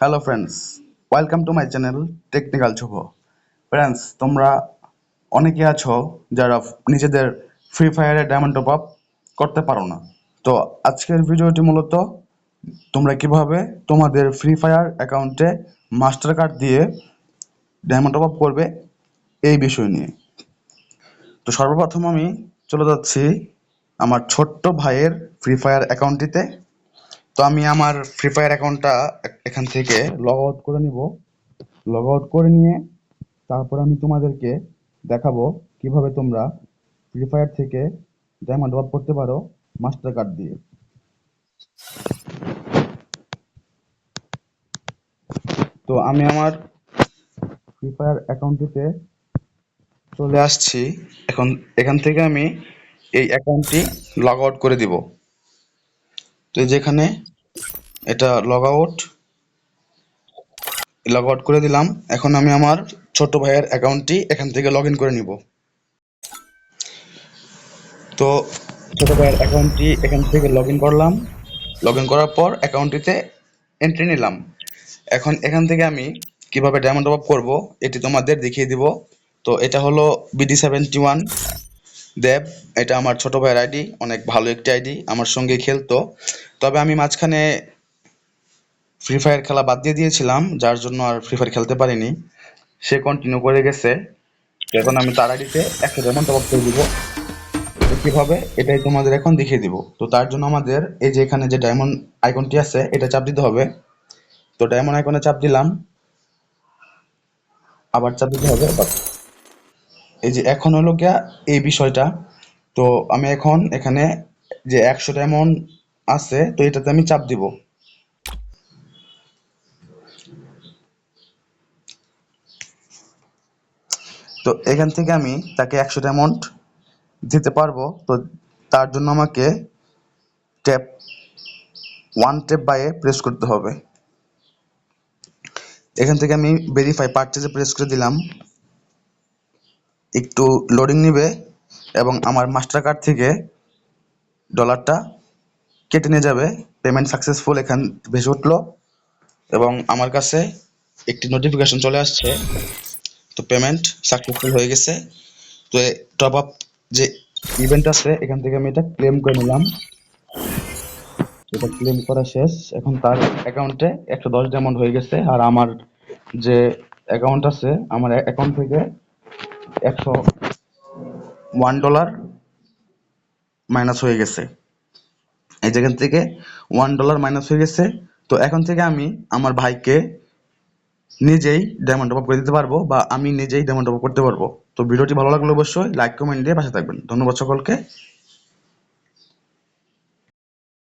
Hello friends welcome to my channel technical Shubho friends তোমরা অনেকে আছো যারা নিজেদের ফ্রি ফায়ারে ডায়মন্ড টপ আপ করতে পারো না। তো আজকের ভিডিওটি মূলত তোমরা কীভাবে তোমাদের ফ্রি ফায়ার অ্যাকাউন্টে মাস্টার কার্ড দিয়ে ডায়মন্ড টপ আপ করবে এই বিষয় নিয়ে। তো সর্বপ্রথম আমি চলে যাচ্ছি আমার ছোট্ট ভাইয়ের ফ্রি ফায়ার অ্যাকাউন্টটিতে তো আমি আমার ফ্রি ফায়ার অ্যাকাউন্টটা এখান থেকে লগ আউট করে নিব। লগ আউট করে নিয়ে তারপর আমি তোমাদেরকে দেখাবো কীভাবে তোমরা ফ্রি ফায়ার থেকে ডায়মন্ড ড্রপ করতে পারো মাস্টার কার্ড দিয়ে। তো আমি আমার ফ্রি ফায়ার অ্যাকাউন্টটিতে চলে আসছি। এখন এখান থেকে আমি এই অ্যাকাউন্টটি লগ আউট করে দিব। তো যেখানে, এটা লগ আউট লগ আউট করে দিলাম। এখন আমি আমার ছোট ভাইয়ের অ্যাকাউন্টটি এখান থেকে লগ করে নিব। তো ছোট ভাইয়ের অ্যাকাউন্টটি এখান থেকে লগ করলাম। লগ করার পর অ্যাকাউন্টটিতে এন্ট্রি নিলাম। এখন এখান থেকে আমি কীভাবে ডায়মন্ড আপ করব, এটি তোমাদের দেখিয়ে দিব। তো এটা হলো বিডি সেভেন্টি ওয়ান দেব, এটা আমার ছোট ভাইয়ের আইডি, অনেক ভালো একটি আইডি, আমার সঙ্গে খেলতো। তবে আমি মাঝখানে ফ্রি ফায়ার খেলা বাদ দিয়ে দিয়েছিলাম, যার জন্য আর ফ্রি ফায়ার খেলতে পারিনি। সে কন্টিনিউ করে গেছে। এখন আমি তার আইডিতে একশো ডায়মন্ড টপ করে দিব। কীভাবে এটাই তোমাদের এখন দেখিয়ে দিব। তো তার জন্য আমাদের এই যে এখানে যে ডায়মন্ড আইকনটি আছে, এটা চাপ দিতে হবে। তো ডায়মন্ড আইকনে চাপ দিলাম। আবার চাপ দিতে হবে আবার এই যে এখন হলো গিয়া এই বিষয়টা, তো আমি এখন এখানে যে একশো ডায়মন্ড আছে, তো এটাতে আমি চাপ দিব। তো এখান থেকে আমি তাকে একশো ডায়মন্ড দিতে পারব, তো তার জন্য আমাকে ট্যাপ ওয়ান ট্যাপ বাইয়ে প্রেস করতে হবে। এখান থেকে আমি ভেরিফাই পারচেজে প্রেস করে দিলাম। একটু লোডিং নিবে এবং আমার মাস্টার কার্ড থেকে ডলারটা কেটে নিয়ে যাবে। পেমেন্ট সাকসেসফুল এখান ভেসে উঠল এবং আমার কাছে একটি নোটিফিকেশন চলে আসছে। তো পেমেন্ট সাকসেসফুল হয়ে গেছে। তো টপ আপ যে ইভেন্ট আছে, এখান থেকে আমি এটা ক্লেম করে নিলাম। এটা ক্লেম করা শেষ। এখন তার অ্যাকাউন্টে একশো দশ ডায়মন্ড হয়ে গেছে। আর আমার যে অ্যাকাউন্ট আছে, আমার অ্যাকাউন্ট থেকে একশো ওয়ান ডলার মাইনাস হয়ে গেছে। এই যেখান থেকে ওয়ান ডলার মাইনাস হয়ে গেছে, তো এখন থেকে আমি আমার ভাইকে নিজেই ডায়মন্ড টপ করে দিতে পারব বা আমি নিজেই ডায়মন্ড টপ করতে পারব। তো ভিডিওটি ভালো লাগলে অবশ্যই লাইক কমেন্ট দিয়ে পাশে থাকবেন। ধন্যবাদ সকলকে।